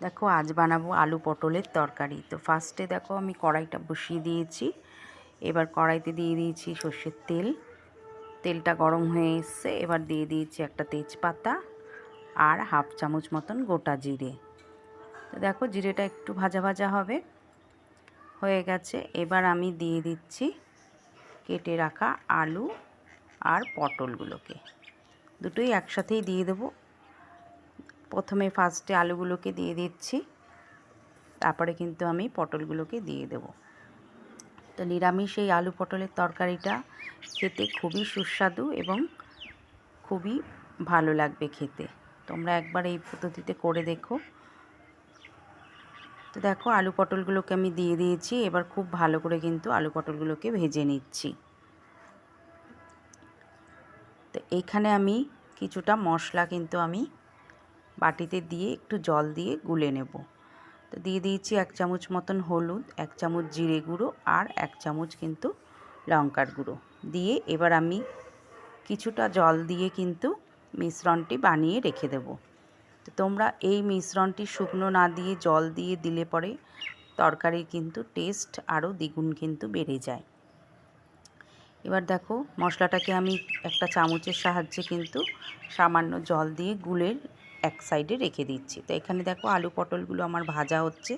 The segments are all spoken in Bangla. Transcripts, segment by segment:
দেখো, আজ বানাবো আলু পটলের তরকারি। তো ফার্স্টে দেখো, আমি কড়াইটা বসিয়ে দিয়েছি। এবার কড়াইতে দিয়ে দিয়েছি সর্ষের তেল। তেলটা গরম হয়ে এসছে। এবার দিয়ে দিয়েছি একটা তেজপাতা আর হাফ চামচ মতন গোটা জিরে। তো দেখো, জিরেটা একটু ভাজা ভাজা হবে। হয়ে গেছে। এবার আমি দিয়ে দিচ্ছি কেটে রাখা আলু আর পটলগুলোকে। দুটোই একসাথেই দিয়ে দেবো। প্রথমে ফার্স্টে আলুগুলোকে দিয়ে দিচ্ছি। তারপরে কিন্তু আমি পটলগুলোকে দিয়ে দেব। তো নিরামিষ এই আলু পটলের তরকারিটা খেতে খুবই সুস্বাদু এবং খুবই ভালো লাগবে খেতে। তোমরা একবার এই পদ্ধতিতে করে দেখো। তো দেখো, আলু পটলগুলোকে আমি দিয়ে দিয়েছি। এবার খুব ভালো করে কিন্তু আলু পটলগুলোকে ভেজে নিচ্ছি। তো এইখানে আমি কিছুটা মশলা কিন্তু আমি বাটিতে দিয়ে একটু জল দিয়ে গুলে নেব। তো দিয়ে দিয়েছি এক চামচ মতন হলুদ, এক চামচ জিরে গুঁড়ো আর এক চামচ কিন্তু লঙ্কার গুঁড়ো। দিয়ে এবার আমি কিছুটা জল দিয়ে কিন্তু মিশ্রণটি বানিয়ে রেখে দেব। তো তোমরা এই মিশ্রণটি শুকনো না দিয়ে জল দিয়ে দিলে পরে তরকারির কিন্তু টেস্ট আরও দ্বিগুণ কিন্তু বেড়ে যায়। এবার দেখো মশলাটাকে আমি একটা চামচের সাহায্যে কিন্তু সামান্য জল দিয়ে গুলের এক সাইডে রেখে দিচ্ছি। তো এখানে দেখো আলু পটলগুলো আমার ভাজা হচ্ছে।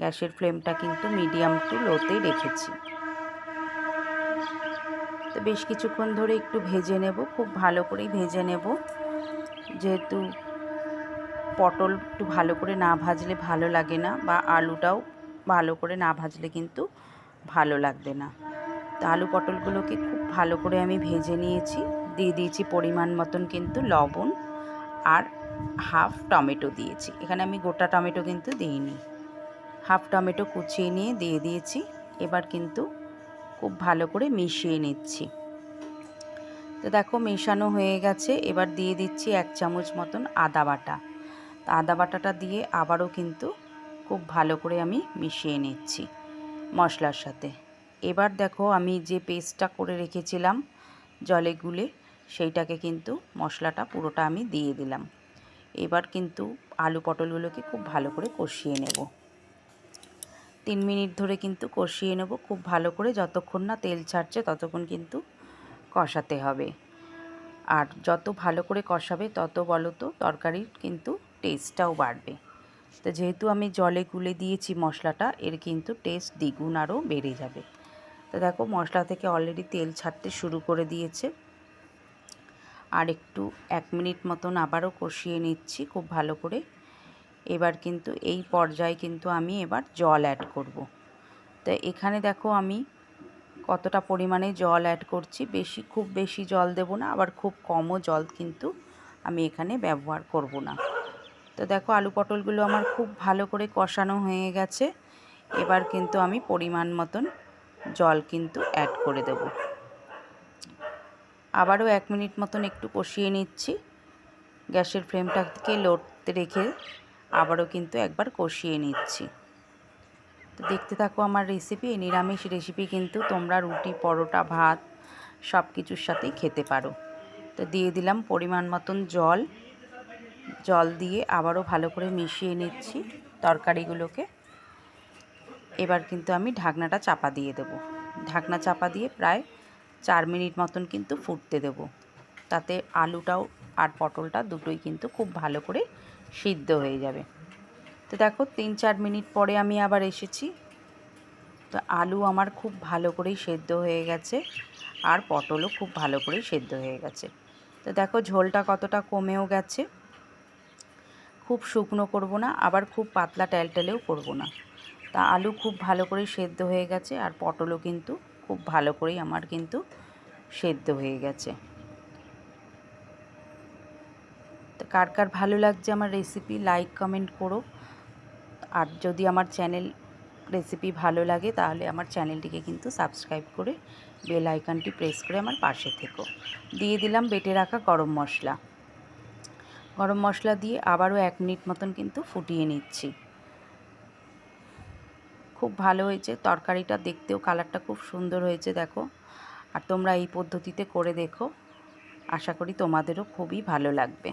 গ্যাসের ফ্লেমটা কিন্তু মিডিয়াম টু লোতে রেখেছি। তো বেশ কিছুক্ষণ ধরে একটু ভেজে নেব, খুব ভালো করেই ভেজে নেব। যেহেতু পটল একটু ভালো করে না ভাজলে ভালো লাগে না বা আলুটাও ভালো করে না ভাজলে কিন্তু ভালো লাগবে না। তো আলু পটলগুলোকে খুব ভালো করে আমি ভেজে নিয়েছি। দিয়ে দিয়েছি পরিমাণ মতন কিন্তু লবণ আর হাফ টমেটো দিয়েছি। এখানে আমি গোটা টমেটো কিন্তু দিইনি। হাফ টমেটো কুচিয়ে নিয়ে দিয়ে দিয়েছি। এবার কিন্তু খুব ভালো করে মিশিয়ে নিচ্ছি। তো দেখো মেশানো হয়ে গেছে। এবার দিয়ে দিচ্ছি এক চামচ মতন আদা বাটা। আদা বাটাটা দিয়ে আবারও কিন্তু খুব ভালো করে আমি মিশিয়ে নিচ্ছি মশলার সাথে। এবার দেখো আমি যে পেস্টটা করে রেখেছিলাম জলে গুলে, সেইটাকে কিন্তু মশলাটা পুরোটা আমি দিয়ে দিলাম। এবার কিন্তু আলু পটলগুলোকে খুব ভালো করে কষিয়ে নেব। তিন মিনিট ধরে কিন্তু কষিয়ে নেব খুব ভালো করে, যতক্ষণ না তেল ছাড়ছে ততক্ষণ কিন্তু কষাতে হবে। আর যত ভালো করে কষাবে তত বলো তো তরকারির কিন্তু টেস্টটাও বাড়বে। তো যেহেতু আমি জলে গুলে দিয়েছি মশলাটা, এর কিন্তু টেস্ট দ্বিগুণ আরও বেড়ে যাবে। তো দেখো মশলা থেকে অলরেডি তেল ছাড়তে শুরু করে দিয়েছে। আর একটু এক মিনিট মতন আবারও কষিয়ে নিচ্ছি খুব ভালো করে। এবার কিন্তু এই পর্যায়ে কিন্তু আমি এবার জল অ্যাড করব। তো এখানে দেখো আমি কতটা পরিমাণে জল অ্যাড করছি, বেশি, খুব বেশি জল দেব না, আবার খুব কমও জল কিন্তু আমি এখানে ব্যবহার করব না। তো দেখো আলু পটলগুলো আমার খুব ভালো করে কষানো হয়ে গেছে। এবার কিন্তু আমি পরিমাণ মতন জল কিন্তু অ্যাড করে দেবো। আবারও এক মিনিট মতন একটু কষিয়ে নিচ্ছি। গ্যাসের ফ্লেমটাকে লোতে রেখে আবারও কিন্তু একবার কষিয়ে নিচ্ছি। তো দেখতে থাকো আমার রেসিপি এই নিরামিষ রেসিপি কিন্তু তোমরা রুটি, পরোটা, ভাত সব কিছুর সাথেই খেতে পারো। তো দিয়ে দিলাম পরিমাণ মতন জল। জল দিয়ে আবারও ভালো করে মিশিয়ে নিচ্ছি তরকারিগুলোকে। এবার কিন্তু আমি ঢাকনাটা চাপা দিয়ে দেব। ঢাকনা চাপা দিয়ে প্রায় চার মিনিট মতন কিন্তু ফুটতে দেব। তাতে আলুটাও আর পটলটা দুটোই কিন্তু খুব ভালো করে সিদ্ধ হয়ে যাবে। তো দেখো, তিন চার মিনিট পরে আমি আবার এসেছি। তো আলু আমার খুব ভালো করেই সেদ্ধ হয়ে গেছে আর পটলও খুব ভালো করেই সেদ্ধ হয়ে গেছে। তো দেখো, ঝোলটা কতটা কমেও গেছে। খুব শুকনো করব না, আবার খুব পাতলা টেলটেলেও করব না। তা আলু খুব ভালো করে সেদ্ধ হয়ে গেছে আর পটলও কিন্তু খুব ভালো করেই আমার কিন্তু সেদ্ধ হয়ে গেছে। তো কার কার ভালো লাগছে আমার রেসিপি লাইক কমেন্ট করো। আর যদি আমার চ্যানেল রেসিপি ভালো লাগে তাহলে আমার চ্যানেলটিকে কিন্তু সাবস্ক্রাইব করে বেল আইকনটি প্রেস করে আমার পাশে থেকো। দিয়ে দিলাম বেটে রাখা গরম মশলা। গরম মশলা দিয়ে আবারও এক মিনিট মতন কিন্তু ফুটিয়ে নিচ্ছি। খুব ভালো হয়েছে। তরকারিটা দেখতেও কালারটা খুব সুন্দর হয়েছে, দেখো। আর তোমরা এই পদ্ধতিতে করে দেখো। আশা করি তোমাদেরও খুবই ভালো লাগবে।